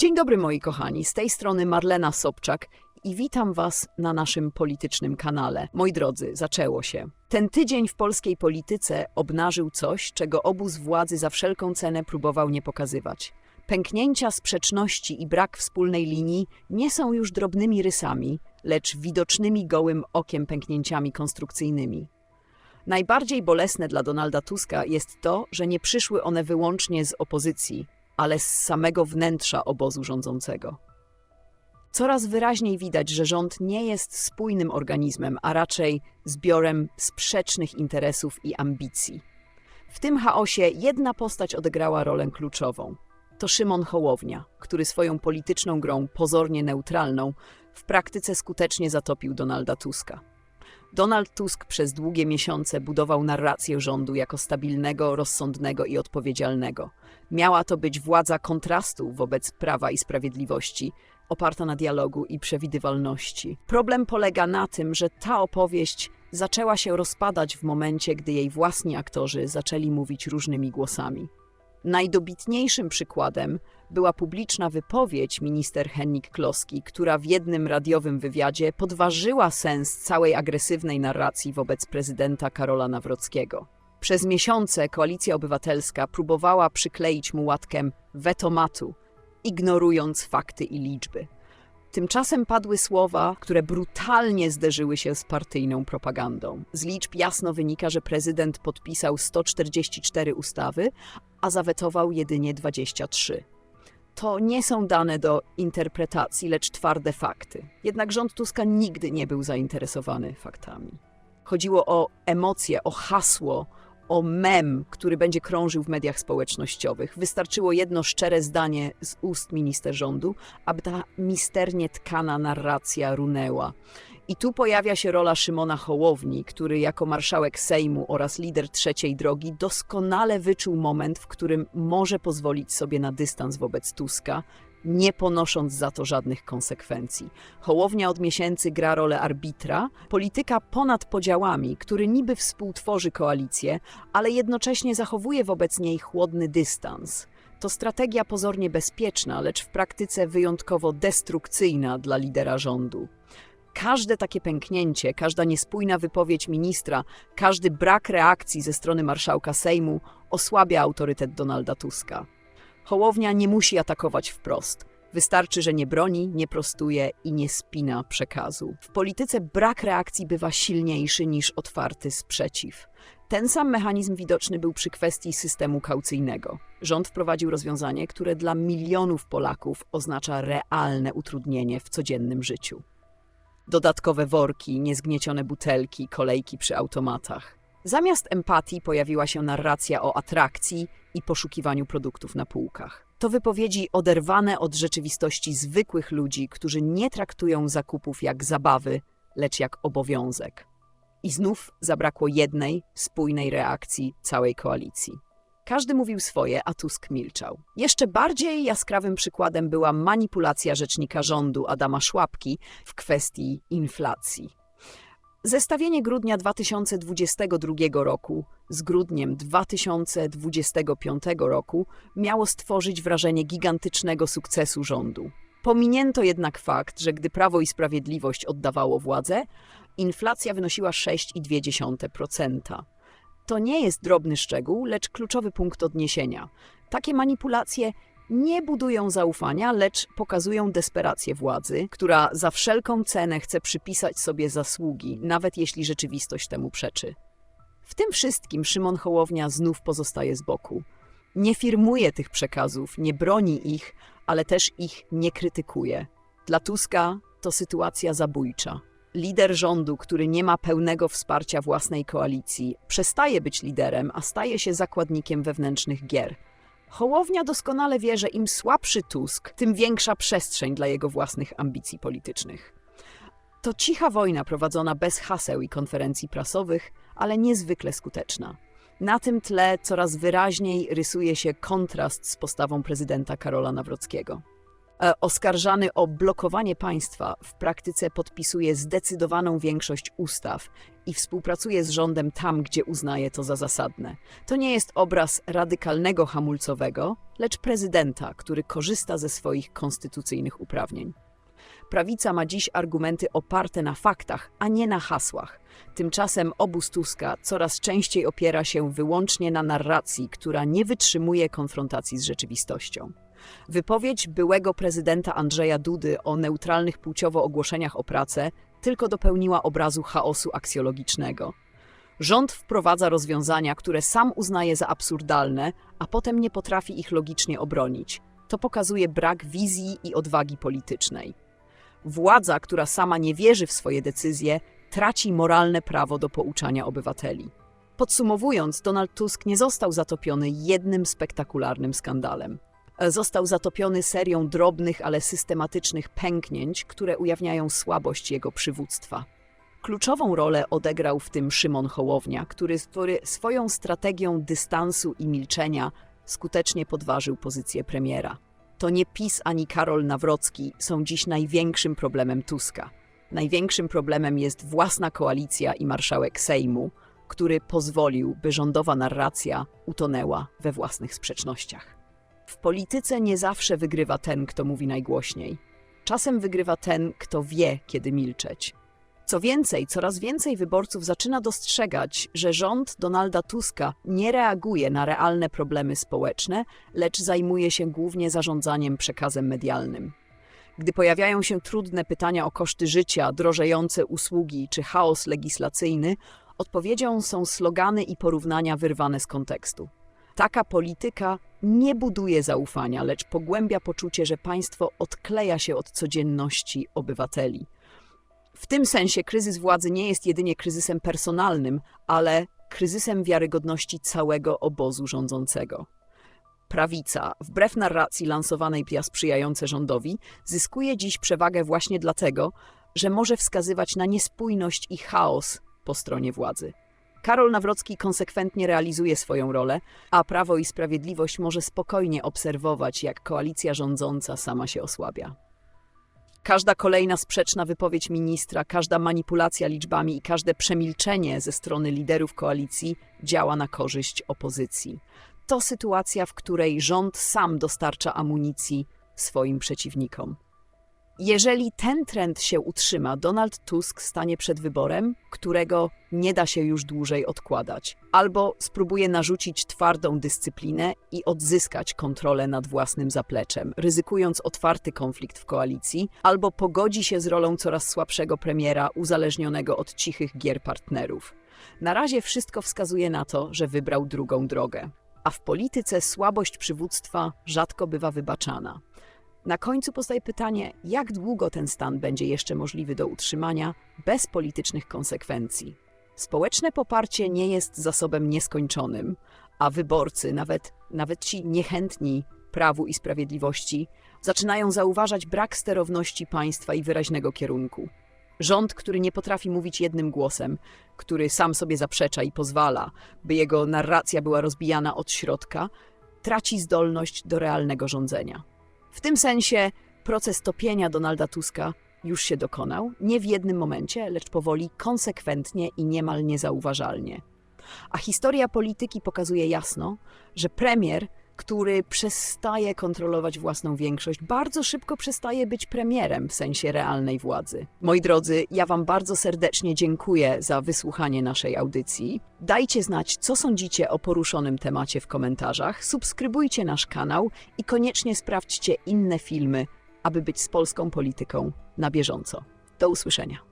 Dzień dobry moi kochani, z tej strony Marlena Sobczak i witam Was na naszym politycznym kanale. Moi drodzy, zaczęło się. Ten tydzień w polskiej polityce obnażył coś, czego obóz władzy za wszelką cenę próbował nie pokazywać. Pęknięcia, sprzeczności i brak wspólnej linii nie są już drobnymi rysami, lecz widocznymi gołym okiem pęknięciami konstrukcyjnymi. Najbardziej bolesne dla Donalda Tuska jest to, że nie przyszły one wyłącznie z opozycji, ale z samego wnętrza obozu rządzącego. Coraz wyraźniej widać, że rząd nie jest spójnym organizmem, a raczej zbiorem sprzecznych interesów i ambicji. W tym chaosie jedna postać odegrała rolę kluczową. To Szymon Hołownia, który swoją polityczną grą pozornie neutralną w praktyce skutecznie zatopił Donalda Tuska. Donald Tusk przez długie miesiące budował narrację rządu jako stabilnego, rozsądnego i odpowiedzialnego. Miała to być władza kontrastu wobec prawa i sprawiedliwości, oparta na dialogu i przewidywalności. Problem polega na tym, że ta opowieść zaczęła się rozpadać w momencie, gdy jej własni aktorzy zaczęli mówić różnymi głosami. Najdobitniejszym przykładem była publiczna wypowiedź minister Hennik Kloski, która w jednym radiowym wywiadzie podważyła sens całej agresywnej narracji wobec prezydenta Karola Nawrockiego. Przez miesiące Koalicja Obywatelska próbowała przykleić mu łatkę wetomatu, ignorując fakty i liczby. Tymczasem padły słowa, które brutalnie zderzyły się z partyjną propagandą. Z liczb jasno wynika, że prezydent podpisał 144 ustawy, a zawetował jedynie 23. To nie są dane do interpretacji, lecz twarde fakty. Jednak rząd Tuska nigdy nie był zainteresowany faktami. Chodziło o emocje, o hasło, o mem, który będzie krążył w mediach społecznościowych. Wystarczyło jedno szczere zdanie z ust minister rządu, aby ta misternie tkana narracja runęła. I tu pojawia się rola Szymona Hołowni, który jako marszałek Sejmu oraz lider trzeciej drogi doskonale wyczuł moment, w którym może pozwolić sobie na dystans wobec Tuska, nie ponosząc za to żadnych konsekwencji. Hołownia od miesięcy gra rolę arbitra, polityka ponad podziałami, który niby współtworzy koalicję, ale jednocześnie zachowuje wobec niej chłodny dystans. To strategia pozornie bezpieczna, lecz w praktyce wyjątkowo destrukcyjna dla lidera rządu. Każde takie pęknięcie, każda niespójna wypowiedź ministra, każdy brak reakcji ze strony marszałka Sejmu osłabia autorytet Donalda Tuska. Hołownia nie musi atakować wprost. Wystarczy, że nie broni, nie prostuje i nie spina przekazu. W polityce brak reakcji bywa silniejszy niż otwarty sprzeciw. Ten sam mechanizm widoczny był przy kwestii systemu kaucyjnego. Rząd wprowadził rozwiązanie, które dla milionów Polaków oznacza realne utrudnienie w codziennym życiu. Dodatkowe worki, niezgniecione butelki, kolejki przy automatach. Zamiast empatii pojawiła się narracja o atrakcji i poszukiwaniu produktów na półkach. To wypowiedzi oderwane od rzeczywistości zwykłych ludzi, którzy nie traktują zakupów jak zabawy, lecz jak obowiązek. I znów zabrakło jednej, spójnej reakcji całej koalicji. Każdy mówił swoje, a Tusk milczał. Jeszcze bardziej jaskrawym przykładem była manipulacja rzecznika rządu Adama Szłapki w kwestii inflacji. Zestawienie grudnia 2022 roku z grudniem 2025 roku miało stworzyć wrażenie gigantycznego sukcesu rządu. Pominięto jednak fakt, że gdy Prawo i Sprawiedliwość oddawało władzę, inflacja wynosiła 6,2%. To nie jest drobny szczegół, lecz kluczowy punkt odniesienia. Takie manipulacje nie budują zaufania, lecz pokazują desperację władzy, która za wszelką cenę chce przypisać sobie zasługi, nawet jeśli rzeczywistość temu przeczy. W tym wszystkim Szymon Hołownia znów pozostaje z boku. Nie firmuje tych przekazów, nie broni ich, ale też ich nie krytykuje. Dla Tuska to sytuacja zabójcza. Lider rządu, który nie ma pełnego wsparcia własnej koalicji, przestaje być liderem, a staje się zakładnikiem wewnętrznych gier. Hołownia doskonale wie, że im słabszy Tusk, tym większa przestrzeń dla jego własnych ambicji politycznych. To cicha wojna prowadzona bez haseł i konferencji prasowych, ale niezwykle skuteczna. Na tym tle coraz wyraźniej rysuje się kontrast z postawą prezydenta Karola Nawrockiego. E, Oskarżany o blokowanie państwa w praktyce podpisuje zdecydowaną większość ustaw i współpracuje z rządem tam, gdzie uznaje to za zasadne. To nie jest obraz radykalnego hamulcowego, lecz prezydenta, który korzysta ze swoich konstytucyjnych uprawnień. Prawica ma dziś argumenty oparte na faktach, a nie na hasłach. Tymczasem obóz Tuska coraz częściej opiera się wyłącznie na narracji, która nie wytrzymuje konfrontacji z rzeczywistością. Wypowiedź byłego prezydenta Andrzeja Dudy o neutralnych płciowo ogłoszeniach o pracę tylko dopełniła obrazu chaosu aksjologicznego. Rząd wprowadza rozwiązania, które sam uznaje za absurdalne, a potem nie potrafi ich logicznie obronić. To pokazuje brak wizji i odwagi politycznej. Władza, która sama nie wierzy w swoje decyzje, traci moralne prawo do pouczania obywateli. Podsumowując, Donald Tusk nie został zatopiony jednym spektakularnym skandalem. Został zatopiony serią drobnych, ale systematycznych pęknięć, które ujawniają słabość jego przywództwa. Kluczową rolę odegrał w tym Szymon Hołownia, który który swoją strategią dystansu i milczenia skutecznie podważył pozycję premiera. To nie PiS ani Karol Nawrocki są dziś największym problemem Tuska. Największym problemem jest własna koalicja i marszałek Sejmu, który pozwolił, by rządowa narracja utonęła we własnych sprzecznościach. W polityce nie zawsze wygrywa ten, kto mówi najgłośniej. Czasem wygrywa ten, kto wie, kiedy milczeć. Co więcej, coraz więcej wyborców zaczyna dostrzegać, że rząd Donalda Tuska nie reaguje na realne problemy społeczne, lecz zajmuje się głównie zarządzaniem przekazem medialnym. Gdy pojawiają się trudne pytania o koszty życia, drożejące usługi czy chaos legislacyjny, odpowiedzią są slogany i porównania wyrwane z kontekstu. Taka polityka nie buduje zaufania, lecz pogłębia poczucie, że państwo odkleja się od codzienności obywateli. W tym sensie kryzys władzy nie jest jedynie kryzysem personalnym, ale kryzysem wiarygodności całego obozu rządzącego. Prawica, wbrew narracji lansowanej via sprzyjające rządowi, zyskuje dziś przewagę właśnie dlatego, że może wskazywać na niespójność i chaos po stronie władzy. Karol Nawrocki konsekwentnie realizuje swoją rolę, a Prawo i Sprawiedliwość może spokojnie obserwować, jak koalicja rządząca sama się osłabia. Każda kolejna sprzeczna wypowiedź ministra, każda manipulacja liczbami i każde przemilczenie ze strony liderów koalicji działa na korzyść opozycji. To sytuacja, w której rząd sam dostarcza amunicji swoim przeciwnikom. Jeżeli ten trend się utrzyma, Donald Tusk stanie przed wyborem, którego nie da się już dłużej odkładać. Albo spróbuje narzucić twardą dyscyplinę i odzyskać kontrolę nad własnym zapleczem, ryzykując otwarty konflikt w koalicji, albo pogodzi się z rolą coraz słabszego premiera uzależnionego od cichych gier partnerów. Na razie wszystko wskazuje na to, że wybrał drugą drogę. A w polityce słabość przywództwa rzadko bywa wybaczana. Na końcu postaje pytanie, jak długo ten stan będzie jeszcze możliwy do utrzymania bez politycznych konsekwencji. Społeczne poparcie nie jest zasobem nieskończonym, a wyborcy, nawet, nawet ci niechętni prawu i sprawiedliwości, zaczynają zauważać brak sterowności państwa i wyraźnego kierunku. Rząd, który nie potrafi mówić jednym głosem, który sam sobie zaprzecza i pozwala, by jego narracja była rozbijana od środka, traci zdolność do realnego rządzenia. W tym sensie proces topienia Donalda Tuska już się dokonał, nie w jednym momencie, lecz powoli, konsekwentnie i niemal niezauważalnie. A historia polityki pokazuje jasno, że premier, który przestaje kontrolować własną większość, bardzo szybko przestaje być premierem w sensie realnej władzy. Moi drodzy, ja Wam bardzo serdecznie dziękuję za wysłuchanie naszej audycji. Dajcie znać, co sądzicie o poruszonym temacie w komentarzach, subskrybujcie nasz kanał i koniecznie sprawdźcie inne filmy, aby być z polską polityką na bieżąco. Do usłyszenia.